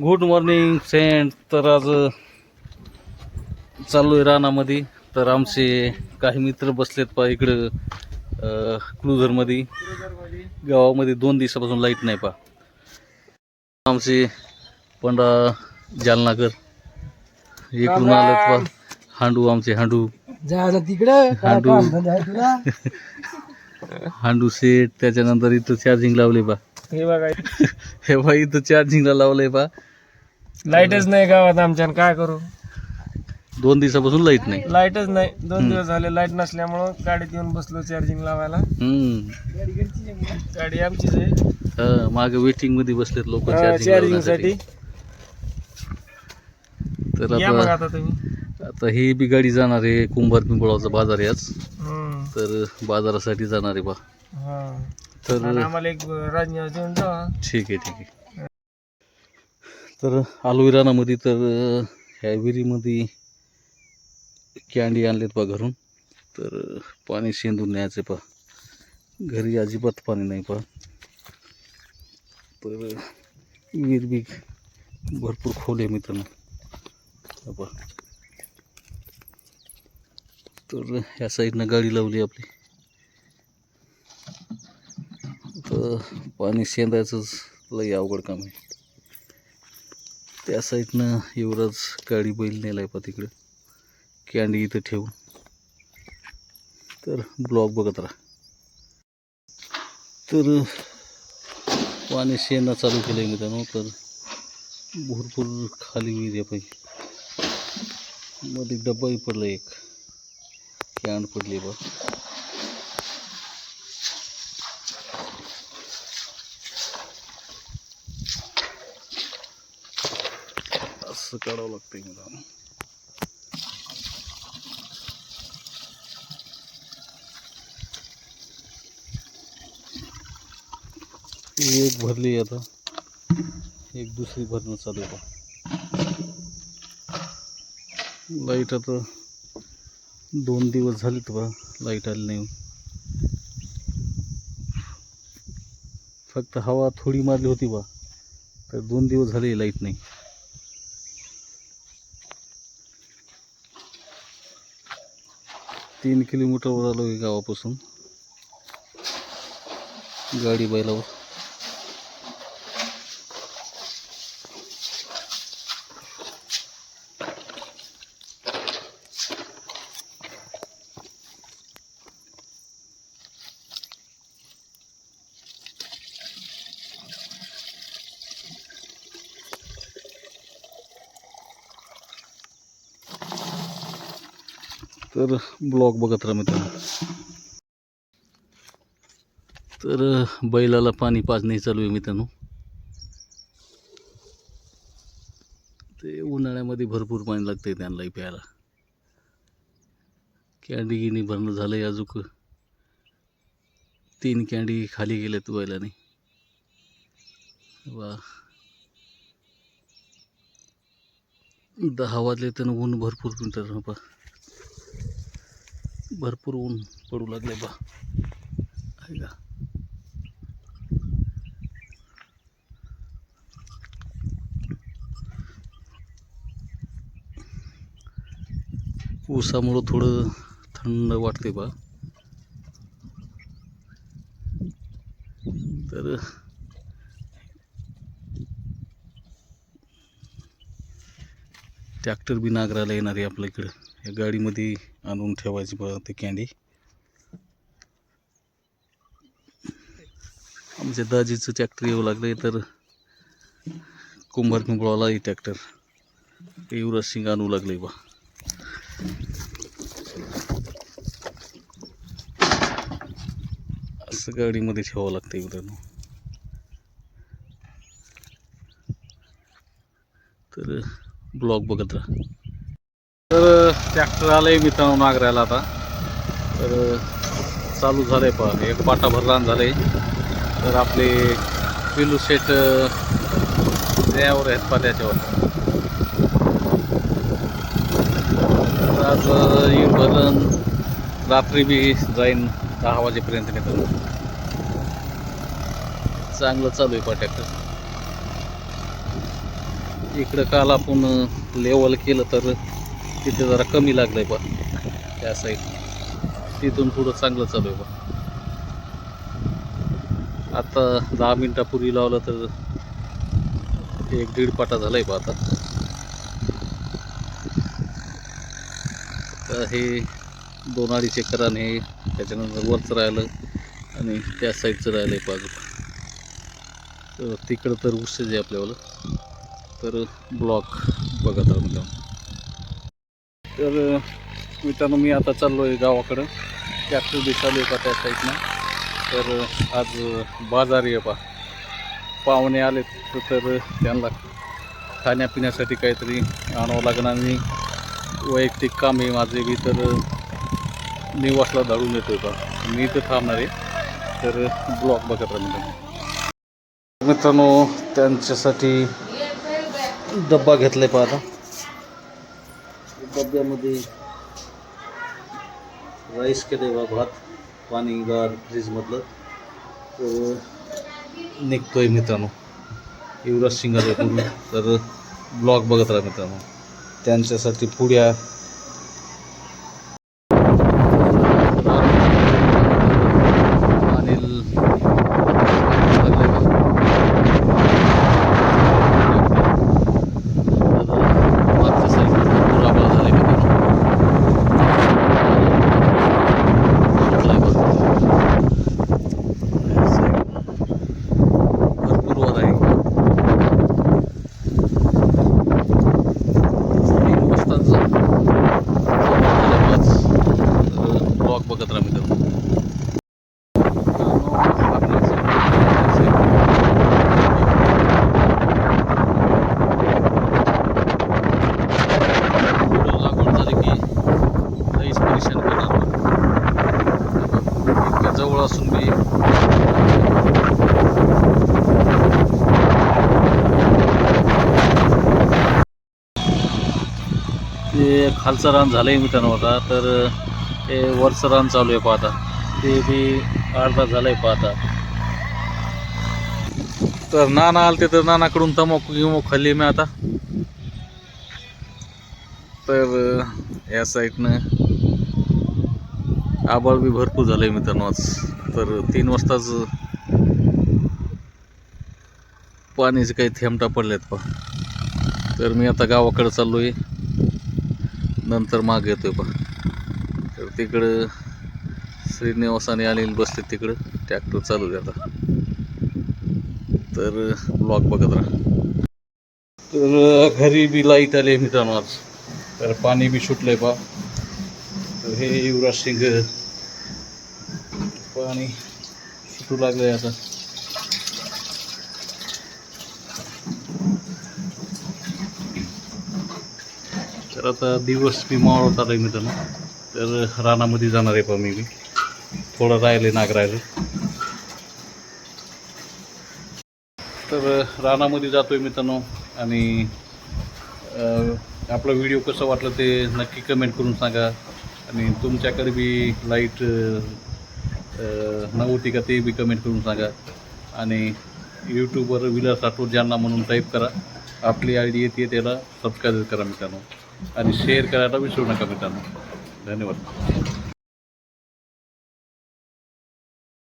Good morning Saint तर आज चालू आहे रानामध्ये. तर आमचे काही मित्र बसलेत पा इकडं क्लुझरमध्ये गावामध्ये दोन दिवसापासून लाइट नाही पा आमचे पंडा जालनाकर इकडून आलेत पा हांडू आमचे हांडू. तिकडं. हांडू. हांडू सेट त्याच्यानंतर इथं चार्जिंग लावले पा हे बघा. हे बा इथं चार्जिंगला लावलंय पा. लाईटच नाही गावात आमच्या काय करू? दोन दिवसापासून लाइट नाही. लाईटच नाही. दोन दिवस झाले लाइट नसल्यामुळं गाडीत येऊन बसलो चार्जिंग लावायला. हम्म. गाडी आमचीच आहे. मागे वेटिंगमध्ये बसलेत लोक चार्जिंगसाठी तर या मग आता आता तुम्ही. आता ही बी गाडी जाणार आहे कुंभार पिंपळाचा बाजार आहे आज. हम्म. तर बाजारासाठी जाणार आहे बा. तर आणि आम्हाला एक राजनिवास देऊन जा ठीक आहे ठीक आहे. तर आलो रानामध्ये तर ह्या विहिरीमध्ये कॅन्डी आणलेत पा घरून. तर पाणी शेंदून न्यायचे पा घरी अजिबात पाणी नाही पा तर विहीर बी भरपूर खोल आहे मित्रांनो. पहा. तर ह्या साईडनं गाडी लावली आपली तर पाणी शेंदायचंच लई अवघड काम आहे. त्या साईडनं युवराज गाडी बैल नेलाय पा तिकडं. कॅन्डी इथं ठेवून. तर ब्लॉक बघत राहा. तर पाणी शेणं चालू केलं आहे मित्रांनो तर भरपूर खाली विहीर पाहिजे मध्ये डब्बाही पडला एक. कॅन पडली बा असं काढावं लागतंय मित्रांनो एक भरली आता. एक दुसरी भरणं चालू आहे बा लाइट आता दोन दिवस झालेत बा लाइट आली नाही. फक्त हवा थोडी मारली होती बा तर दोन दिवस झाले लाइट नाही. तीन किलोमीटरवर आलो आहे गावापासून. गाडी बैलावर. तर ब्लॉग बघत राहा मित्रांनो. तर बैलाला पाणी पाजणे चालू आहे मित्रांनो. ते उन्हाळ्यामध्ये भरपूर पाणी लागते त्यांनाही प्यायला. कॅन्डी गिनी भरणं झालं आहे अजून तीन कॅन्डी खाली गेल्यात बैलाने. वा. दहा वाजले तर ऊन भरपूर मित्रांनो पा भरपूर ऊन पडू लागले बा आहे का? ऊसामुळं थोडं थंड वाटते बा. तर ट्रॅक्टर बी नागराला येणार आहे आपल्या इकडं. या गाडीमध्ये आणून ठेवायची बघा ते कॅन्डी आमच्या दाजीचं ट्रॅक्टर येऊ लागले तर कुंभार पिंपळालाही ट्रॅक्टर युवराज सिंग आणू लागले बा असं गाडीमध्ये ठेवावं लागतं मित्रांनो. तर ब्लॉग बघत राहा. तर ट्रॅक्टर आलंय मित्रांनो नागरायला आता. तर चालू झालंय पहा एक पाटाभर भरलान झालंय. तर आपले पिलू सेट त्यावर आहेत पा त्याच्यावर. तर आज येईल भरण रात्री बी जाईन दहा वाजेपर्यंत मित्रांनो. चांगलं चालू आहे पा ट्रॅक्टर इकडं काल आपण लेवल केलं तर तिथे जरा कमी लागलं आहे बा त्या साईड तिथून पुढं चांगलं चालू आहे बा आता दहा मिनटापूर्वी लावलं तर एक दीड पाटा झाला आहे बा आता हे दोन अडीच एकर हे त्याच्यानंतर वरचं राहिलं आणि त्या साईडचं राहिलं आहे बाजू तर तिकडं तर उशीर आहे आपल्यावर तर ब्लॉक बघत आहोत तर मित्रांनो मी आता चाललो आहे गावाकडं. ट्रॅक्टर बी चालू आहे का त्या साईडनं तर आज बाजार आहे पा पाहुणे आले तर त्यांना खाण्यापिण्यासाठी काहीतरी आणावं लागणार आणि वैयक्तिक काम आहे माझे बी तर निवासला धाडून येतो का मी इथं थांबणार आहे. तर ब्लॉक बघत राहा मित्रांनो. मित्रांनो त्यांच्यासाठी डब्बा घेतलाय पहा आता. डब्यामध्ये राईस केले बा भात पाणी गार फ्रीजमधलं तर आहे मित्रांनो. युवराज सिंगार पूर्ण तर ब्लॉग बघत राहा मित्रांनो. त्यांच्यासाठी पुड्या अनिल मागच्या साईडला भरपूर आभाळ झालंय मित्रांनो. भरपूर वर आहे तीन वाजताच ब्लॉग बघत राहा मित्रांनो लागवड झाली की लईच परेशान करणार इतक्या जवळ असून मी ते खालचं रान झालंय मित्रांनो आता तर ते वरचं रान चालू आहे पाहता. ते बी अर्धा झालंय पाहता. तर नाना आलते तर नानाकडून तमाखू गिमाखू खाल्ली मी आता. तर या साईडनं आबाळ बी भरपूर झालंय मित्रांनो आज. तर तीन वाजताच पाण्याचे काही थेंबटा पडलेत पा तर मी आता गावाकडे चाललो आहे नंतर माग येतोय पहा तर तिकडं श्रीनिवासाने अनिल बसले तिकडं. ट्रॅक्टर चालू आहे आता. तर ब्लॉक बघत राहा. तर घरी बी लाइट आली मित्रांनो आज. तर पाणी बी सुटलंय पा तर हे युवराज सिंग पाणी सुटू लागलंय आता. तर आता दिवस बी मावळत आहे मित्रांनो. तर रानामध्ये जाणार आहे पण मी बी. थोडं राहिले नाग राहिले. तर रानामध्ये जातोय मित्रांनो आणि आपला व्हिडिओ कसं वाटलं ते नक्की कमेंट करून सांगा. आणि तुमच्याकडे बी लाइट नव्हती का ते बी कमेंट करून सांगा. आणि यूट्यूबवर विलास राठोड ज्यांना म्हणून टाईप करा. आपली आय डी येते त्याला सबस्क्राईब करा मित्रांनो. आणि शेअर करायला विसरू नका मित्रांनो. धन्यवाद.